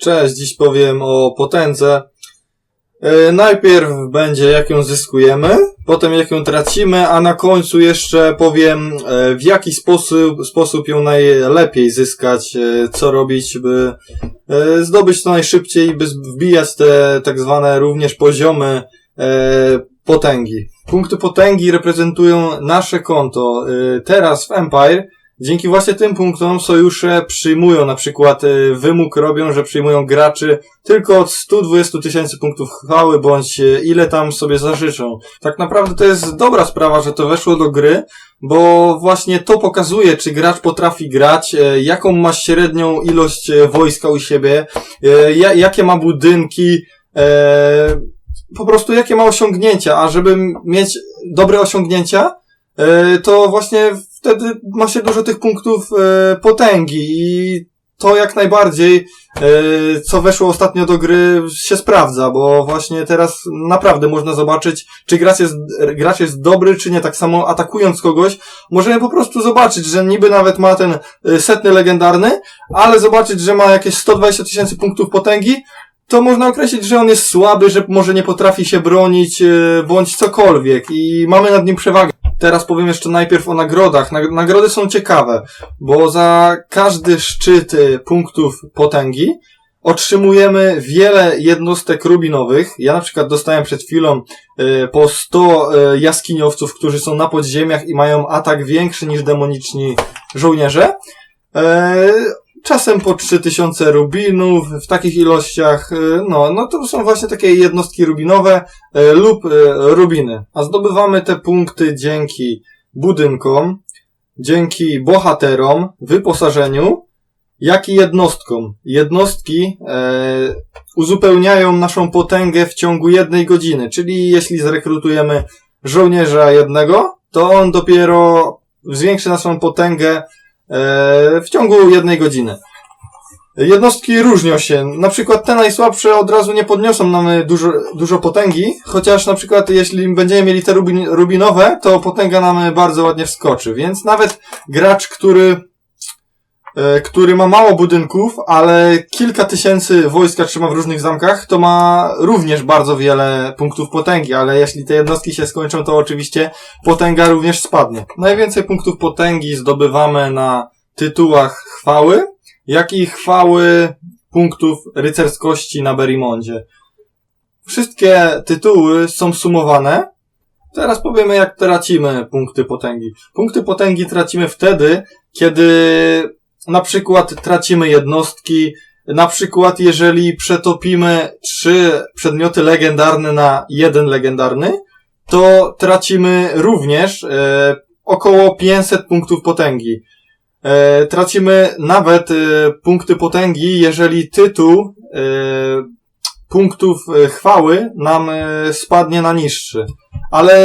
Cześć, dziś powiem o potędze. E, Najpierw będzie jak ją zyskujemy, potem jak ją tracimy, a na końcu jeszcze powiem e, w jaki sposób, sposób ją najlepiej zyskać, e, co robić, by zdobyć to najszybciej, by wbijać te tak zwane również poziomy potęgi. Punkty potęgi reprezentują nasze konto. Teraz w Empire Dzięki właśnie tym punktom sojusze przyjmują, na przykład y, wymóg robią, że przyjmują graczy tylko od 120 tysięcy punktów chwały, bądź y, ile tam sobie zażyczą. Tak naprawdę to jest dobra sprawa, że to weszło do gry, bo właśnie to pokazuje, czy gracz potrafi grać, y, jaką ma średnią ilość wojska u siebie, ja- jakie ma budynki, e, po prostu jakie ma osiągnięcia, a żeby mieć dobre osiągnięcia, to właśnie wtedy ma się dużo tych punktów e, potęgi i to jak najbardziej, e, co weszło ostatnio do gry, się sprawdza, bo właśnie teraz naprawdę można zobaczyć, czy gracz jest, gracz jest dobry, czy nie. Tak samo atakując kogoś, możemy po prostu zobaczyć, że niby nawet ma ten e, setny legendarny, ale zobaczyć, że ma jakieś 120 tysięcy punktów potęgi, to można określić, że on jest słaby, że może nie potrafi się bronić, e, bądź cokolwiek i mamy nad nim przewagę. Teraz powiem jeszcze najpierw o nagrodach. Nag- Nagrody są ciekawe, bo za każdy szczyt y, punktów potęgi otrzymujemy wiele jednostek rubinowych. Ja na przykład dostałem przed chwilą y, po 100 y, jaskiniowców, którzy są na podziemiach i mają atak większy niż demoniczni żołnierze. Czasem po 3000 rubinów, w takich ilościach, y, no, no to są właśnie takie jednostki rubinowe, e, lub e, rubiny. A zdobywamy te punkty dzięki budynkom, dzięki bohaterom, wyposażeniu, jak i jednostkom. Jednostki e, uzupełniają naszą potęgę w ciągu jednej godziny, czyli jeśli zrekrutujemy żołnierza jednego, to on dopiero zwiększy naszą potęgę w ciągu jednej godziny. Jednostki różnią się. Na przykład te najsłabsze od razu nie podniosą nam dużo, dużo potęgi, chociaż na przykład jeśli będziemy mieli te rubin, rubinowe, to potęga nam bardzo ładnie wskoczy. Więc nawet gracz, który, e, który ma mało budynków, ale kilka tysięcy wojska trzyma w różnych zamkach, to ma również bardzo wiele punktów potęgi, ale jeśli te jednostki się skończą, to oczywiście potęga również spadnie. Najwięcej punktów potęgi zdobywamy na tytułach chwały, jak i chwały punktów rycerskości na Berimondzie. Wszystkie tytuły są sumowane. Teraz powiemy, jak tracimy punkty potęgi. Punkty potęgi tracimy wtedy, kiedy na przykład tracimy jednostki, na przykład jeżeli przetopimy trzy przedmioty legendarne na jeden legendarny, to tracimy również e, około 500 punktów potęgi. E, tracimy nawet e, punkty potęgi, jeżeli tytuł e, punktów e, chwały nam e, spadnie na niższy. Ale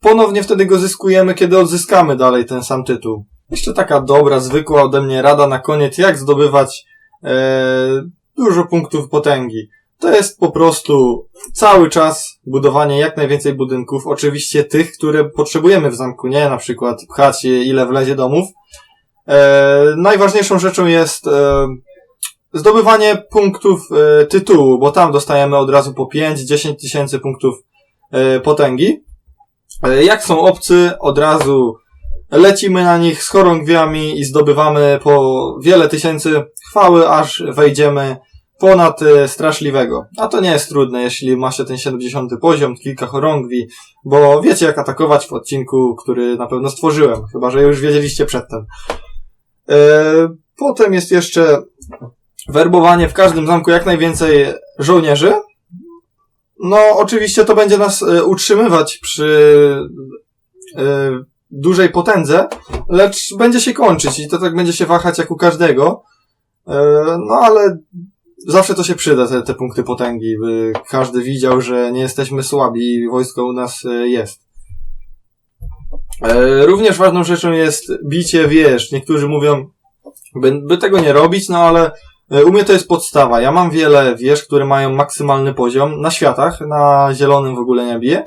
ponownie wtedy go zyskujemy, kiedy odzyskamy dalej ten sam tytuł. Jeszcze taka dobra, zwykła ode mnie rada na koniec, jak zdobywać e, dużo punktów potęgi. To jest po prostu cały czas budowanie jak najwięcej budynków. Oczywiście tych, które potrzebujemy w zamku, nie na przykład pchać ile wlezie domów. E, najważniejszą rzeczą jest e, zdobywanie punktów e, tytułu, bo tam dostajemy od razu po 5-10 tysięcy punktów e, potęgi. E, jak są obcy, od razu lecimy na nich z chorągwiami i zdobywamy po wiele tysięcy chwały, aż wejdziemy ponad e, straszliwego. A to nie jest trudne, jeśli ma się ten 70 poziom, kilka chorągwi, bo wiecie jak atakować w odcinku, który na pewno stworzyłem, chyba że już wiedzieliście przedtem. E, Potem jest jeszcze werbowanie w każdym zamku jak najwięcej żołnierzy. No, oczywiście to będzie nas e, utrzymywać przy dużej potędze, lecz będzie się kończyć i to tak będzie się wahać jak u każdego. E, no, ale zawsze to się przyda, te, te punkty potęgi, by każdy widział, że nie jesteśmy słabi i wojsko u nas e, jest. E, Również ważną rzeczą jest bicie wież. Niektórzy mówią, by, by tego nie robić, no ale u mnie to jest podstawa. Ja mam wiele wież, które mają maksymalny poziom na światach, na zielonym w ogóle nie biję.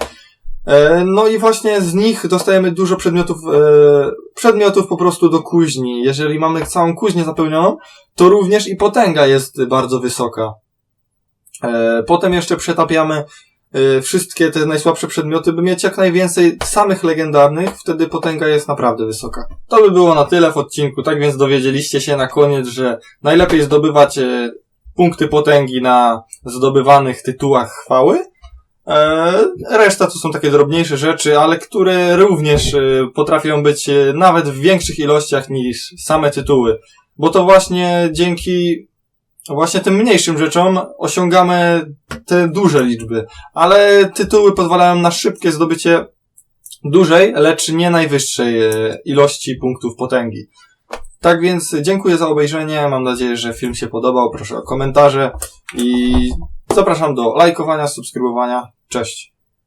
E, No i właśnie z nich dostajemy dużo przedmiotów, e, przedmiotów po prostu do kuźni. Jeżeli mamy całą kuźnię zapełnioną, to również i potęga jest bardzo wysoka. E, Potem jeszcze przetapiamy wszystkie te najsłabsze przedmioty, by mieć jak najwięcej samych legendarnych, wtedy potęga jest naprawdę wysoka. To by było na tyle w odcinku, tak więc dowiedzieliście się na koniec, że najlepiej zdobywać punkty potęgi na zdobywanych tytułach chwały. E, Reszta to są takie drobniejsze rzeczy, ale które również e, potrafią być e, nawet w większych ilościach niż same tytuły. Bo to właśnie dzięki właśnie tym mniejszym rzeczom osiągamy te duże liczby. Ale tytuły pozwalają na szybkie zdobycie dużej, lecz nie najwyższej ilości punktów potęgi. Tak więc dziękuję za obejrzenie. Mam nadzieję, że film się podobał. Proszę o komentarze i zapraszam do lajkowania, subskrybowania. Cześć.